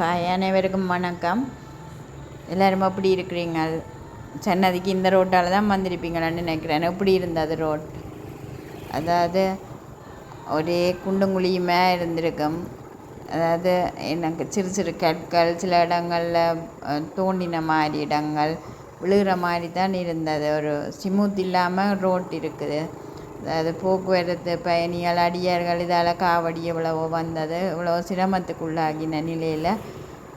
Hi அனைவருக்கும் வணக்கம். எல்லோரும் எப்படி இருக்கிறீங்க? சென்னதிக்கு இந்த ரோட்டால் தான் வந்திருப்பீங்களான்னு நினைக்கிறேன். எப்படி இருந்தது ரோட்? அதாவது ஒரே குண்டும் குழியுமே இருந்திருக்கும். அதாவது எனக்கு சிறு சிறு கற்கள் சில இடங்களில் தோண்டின மாதிரி இடங்கள் விழுகிற மாதிரி தான் இருந்தது. ஒரு ஸ்மூத் இல்லாமல் ரோட் இருக்குது. அதாவது போக்குவரத்து பயணிகள் அடியார்கள் இதால் காவடி எவ்வளவோ வந்தது. இவ்வளோ சிரமத்துக்குள்ளாகின நிலையில்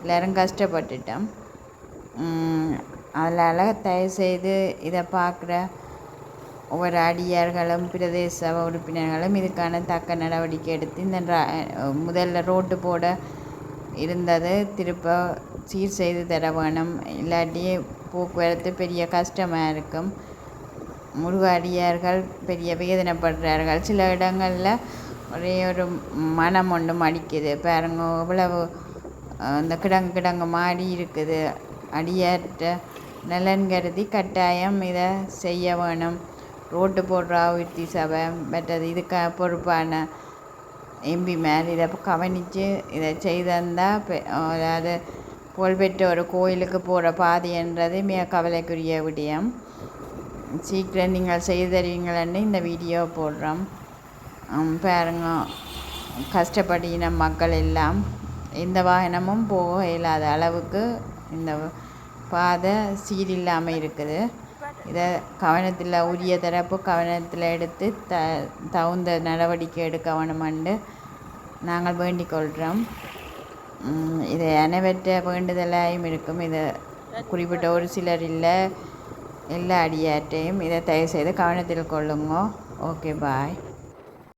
எல்லோரும் கஷ்டப்பட்டுட்டோம். அதனால் தயவுசெய்து இதை பார்க்குற ஒவ்வொரு அடியார்களும் பிரதேச உறுப்பினர்களும் இதுக்கான தக்க நடவடிக்கை எடுத்து இந்த முதல்ல ரோட்டு போட இருந்தது. திருப்ப சீர் செய்து தர வேணும். இல்லாட்டி போக்குவரத்து பெரிய கஷ்டமாக இருக்கும். முருகாடியார்கள் பெரிய வேதனைப்படுறார்கள். சில இடங்களில் ஒரே ஒரு மனம் ஒன்று மடிக்குது. பாருங்க இவ்வளவு அந்த கிடங்கு கிடங்கு மாடி இருக்குது. அடியாற்ற நலன் கருதி கட்டாயம் இதை செய்ய வேணும். ரோட்டு போடுற ஆவிர்த்தி சபை மற்றது இதுக்கு பொறுப்பான எம்பி மேல் இதை கவனித்து இதை செய்திருந்தால் அதாவது புகழ்பெற்ற ஒரு கோயிலுக்கு போகிற பாதைன்றது மிக கவலைக்குரிய விடயம். சீக்கிரம் நீங்கள் செய்து தருவீங்களன்னு இந்த வீடியோ போடுறோம். பாருங்க. கஷ்டப்படின மக்கள் எல்லாம் எந்த வாகனமும் போக இல்லாத அளவுக்கு இந்த பாதை சீரில்லாமல் இருக்குது. இதை கவனத்தில் உரிய தரப்பு கவனத்தில் எடுத்து த தகுந்த நடவடிக்கை எடுக்க வேணுமென்று நாங்கள் வேண்டிக் கொள்கிறோம் இது அனைவற்ற வேண்டுதலாயும் இருக்கும். இது குறிப்பிட்ட ஒரு சிலர் இல்லை. எல்லா அடியாட்டையும் இதை தயவுசெய்து கவனத்தில் கொள்ளுங்க ஓகே பாய்